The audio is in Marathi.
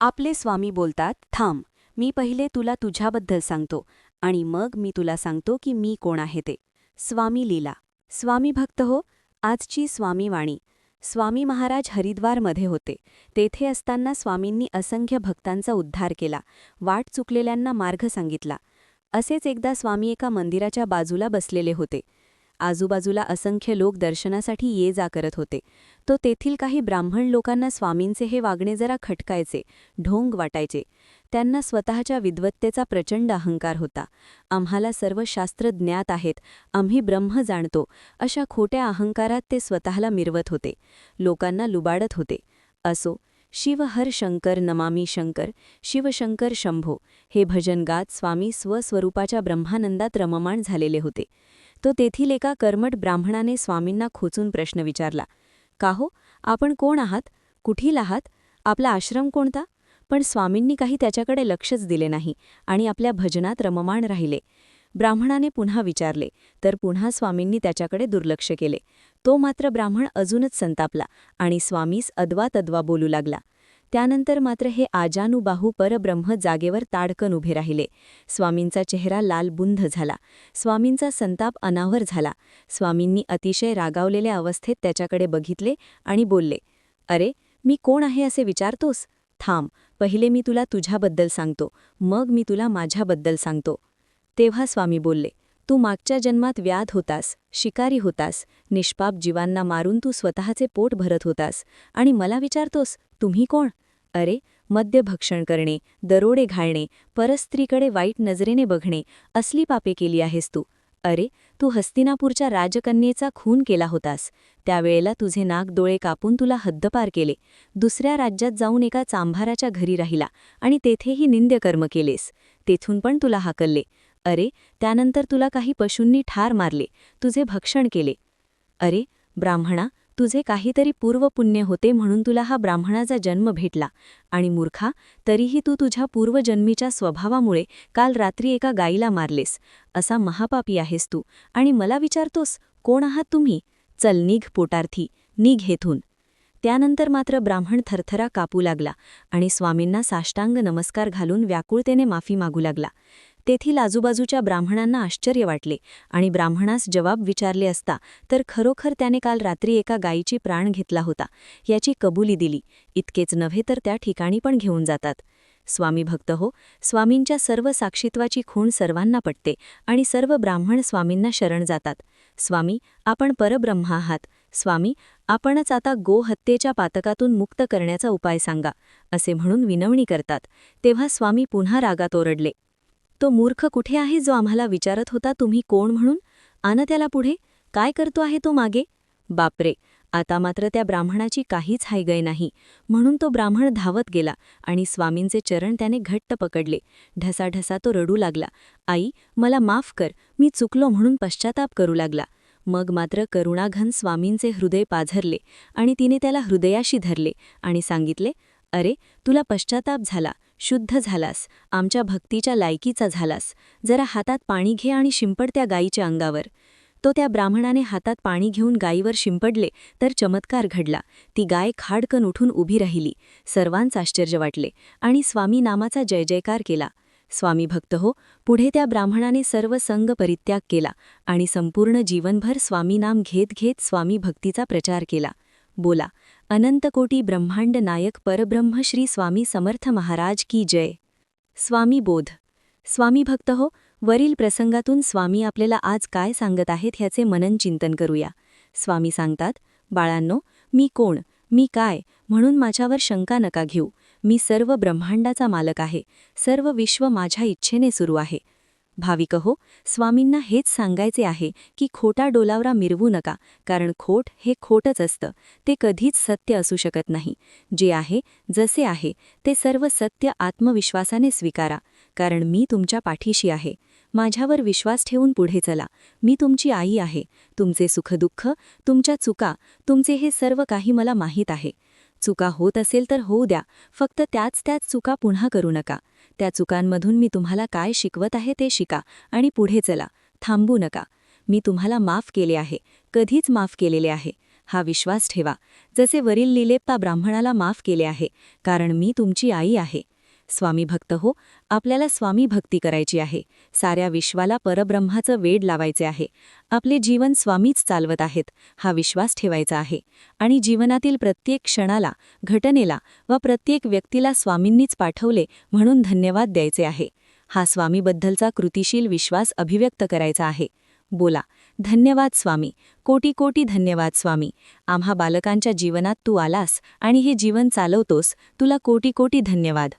आपले स्वामी बोलतात थांब मी पहिले तुला तुझ्याबद्दल सांगतो आणि मग मी तुला सांगतो की मी कोण आहे ते. स्वामी लीला. स्वामी भक्त हो आजची स्वामी वाणी. स्वामी महाराज हरिद्वारमध्ये होते. तेथे असताना स्वामींनी असंख्य भक्तांचा उद्धार केला वाट चुकलेल्यांना मार्ग सांगितला. असेच एकदा स्वामी एका मंदिराच्या बाजूला बसलेले होते. आजूबाजूला असंख्य लोक दर्शनासाठी ये जा करत होते. तो तेथील काही ब्राह्मण लोकांना स्वामींचे हे वागणे जरा खटकायचे ढोंग वाटायचे. त्यांना स्वतःच्या विद्वत्तेचा प्रचंड अहंकार होता. आम्हाला सर्व शास्त्र ज्ञात आहेत आम्ही ब्रह्म जाणतो अशा खोट्या अहंकारात ते स्वतःला मिरवत होते. लोकांना लुबाडत होते. असो शिव हर शंकर नमामी शंकर शिवशंकर शंभो हे भजन गात स्वामी स्वस्वरूपाच्या ब्रह्मानंदात रममाण झालेले होते. तो तेथील एका कर्मट ब्राह्मणाने स्वामींना खोचून प्रश्न विचारला का हो आपण कोण आहात? कुठील आहात? आपला आश्रम कोणता? पण स्वामींनी काही त्याच्याकडे लक्षच दिले नाही आणि आपल्या भजनात रममाण राहिले. ब्राह्मणाने पुन्हा विचारले तर पुन्हा स्वामींनी त्याच्याकडे दुर्लक्ष केले. तो मात्र ब्राह्मण अजूनच संतापला आणि स्वामीस अद्वातद्वा बोलू लागला. त्यानंतर मात्र हे आजानुबाहू परब्रह्म जागेवर ताडकन उभे राहिले. स्वामींचा चेहरा लालबुंध झाला. स्वामींचा संताप अनावर झाला. स्वामींनी अतिशय रागावलेल्या अवस्थेत त्याच्याकडे बघितले आणि बोलले अरे मी कोण आहे असे विचारतोस? थांब पहिले मी तुला तुझ्याबद्दल सांगतो मग मी तुला माझ्याबद्दल सांगतो. तेव्हा स्वामी बोलले तू मागच्या जन्मात व्याध होतास शिकारी होतास निष्पाप जीवांना मारून तू स्वतःचे पोट भरत होतास. आणि मला विचारतोस तुम्ही कोण? अरे मद्य भक्षण करणे दरोडे घालणे परस्त्रीकडे वाईट नजरेने बघणे असली पापे केली आहेस तू. अरे तू हस्तिनापूरच्या राजकन्येचा खून केला होतास. त्यावेळेला तुझे नाक डोळे कापून तुला हद्दपार केले. दुसऱ्या राज्यात जाऊन एका चांभाराच्या घरी राहिला आणि तेथेही निंद्यकर्म केलेस. तेथून पण तुला हाकलले. अरे त्यानंतर तुला काही पशूंनी ठार मारले. तुझे भक्षण केले. अरे ब्राह्मणा तुझे काहीतरी पूर्वपुण्य होते म्हणून तुला हा ब्राह्मणाचा जन्म भेटला. आणि मूर्खा तरीही तू तुझ्या पूर्वजन्मीच्या स्वभावामुळे काल रात्री एका गाईला मारलेस. असा महापापी आहेस तू. आणि मला विचारतोस कोण आहात तुम्ही? चल निघ पोटार्थी निघ हेथून. त्यानंतर मात्र ब्राह्मण थरथरा कापू लागला आणि स्वामींना साष्टांग नमस्कार घालून व्याकुळतेने माफी मागू लागला. तेथील आजूबाजूच्या ब्राह्मणांना आश्चर्य वाटले आणि ब्राह्मणास जवाब विचारले असता तर खरोखर त्याने काल रात्री एका गायीची प्राण घेतला होता. याची कबुली दिली. इतकेच नव्हे तर त्या ठिकाणी पण घेऊन जातात. स्वामी भक्त हो स्वामींच्या सर्व साक्षित्वाची खूण सर्वांना पटते आणि सर्व ब्राह्मण स्वामींना शरण जातात. स्वामी आपण परब्रह्मा आहात. स्वामी आपणच आता गोहत्येच्या पातकातून मुक्त करण्याचा उपाय सांगा असे म्हणून विनवणी करतात. तेव्हा स्वामी पुन्हा रागात ओरडले. तो मूर्ख कुठे आहे जो आम्हाला विचारत होता तुम्ही कोण म्हणून? आन त्याला पुढे काय करतो आहे तो मागे? बापरे आता मात्र त्या ब्राह्मणाची काहीच हायगय नाही. म्हणून तो ब्राह्मण धावत गेला आणि स्वामींचे चरण त्याने घट्ट पकडले. ढसाढसा तो रडू लागला. आई मला माफ कर मी चुकलो म्हणून पश्चाताप करू लागला. मग मात्र करुणाघन स्वामींचे हृदय पाझरले आणि तिने त्याला हृदयाशी धरले आणि सांगितले अरे तुला पश्चाताप झाला. शुद्ध झालास आमच्या भक्तीच्या लायकीचा झालास. जरा हातात पाणी घे आणि शिंपड त्या गायीच्या अंगावर. तो त्या ब्राह्मणाने हातात पाणी घेऊन गायीवर शिंपडले तर चमत्कार घडला. ती गाय खाडकन उठून उभी राहिली. सर्वांच आश्चर्य वाटले आणि स्वामी नामाचा जय जयकार केला. स्वामी भक्त हो पुढे त्या ब्राह्मणाने सर्व संग परित्याग केला आणि संपूर्ण जीवनभर स्वामी नाम घेत घेत स्वामी भक्तीचा प्रचार केला. बोला अनंतकोटी ब्रह्मांड नायक परब्रह्म श्री स्वामी समर्थ महाराज की जय. स्वामी बोध. स्वामी भक्त हो वरील प्रसंगातून स्वामी आपल्याला आज काय सांगत आहेत ह्याचे मनन चिंतन करूया. स्वामी सांगतात बाळांनो मी कोण? मी काय? म्हणून माझ्यावर शंका नका घेऊ. मी सर्व ब्रह्मांडाचा मालक आहे. सर्व विश्व माझ्या इच्छेने सुरू आहे. भाविक हो स्वामींना हेच सांगायचे आहे की खोटा डोलावरा मिरवू नका कारण खोट हे खोटच असतं. ते कधीच सत्य असू शकत नाही. जे आहे जसे आहे ते सर्व सत्य आत्मविश्वासाने स्वीकारा कारण मी तुमच्या पाठीशी आहे. माझ्यावर विश्वास ठेवून पुढे चला. मी तुमची आई आहे. तुमचे सुखदुःख तुमच्या चुका तुमचे हे सर्व काही मला माहीत आहे. चुका होत असेल तर होऊ द्या फक्त त्याच त्याच चुका पुन्हा करू नका. त्या चुकांमधून मी तुम्हाला काय शिकवत आहे ते शिका आणि पुढे चला. थांबू नका. मी तुम्हाला माफ केले आहे. कधीच माफ केलेले आहे. हा विश्वास ठेवा. जसे वरील लिलेप्पा ब्राह्मणाला माफ केले आहे कारण मी तुमची आई आहे. स्वामी भक्त हो आपल्याला स्वामी भक्ती करायची आहे. साऱ्या विश्वाला परब्रह्माचं वेड लावायचे आहे. आपले जीवन स्वामीच चालवत आहेत हा विश्वास ठेवायचा आहे. आणि जीवनातील प्रत्येक क्षणाला घटनेला व प्रत्येक व्यक्तीला स्वामींनीच पाठवले म्हणून धन्यवाद द्यायचे आहे. हा स्वामीबद्दलचा कृतिशील विश्वास अभिव्यक्त करायचा आहे. बोला धन्यवाद स्वामी कोटी कोटी धन्यवाद स्वामी. आम्हा बालकांच्या जीवनात तू आलास आणि हे जीवन चालवतोस तुला कोटी कोटी धन्यवाद.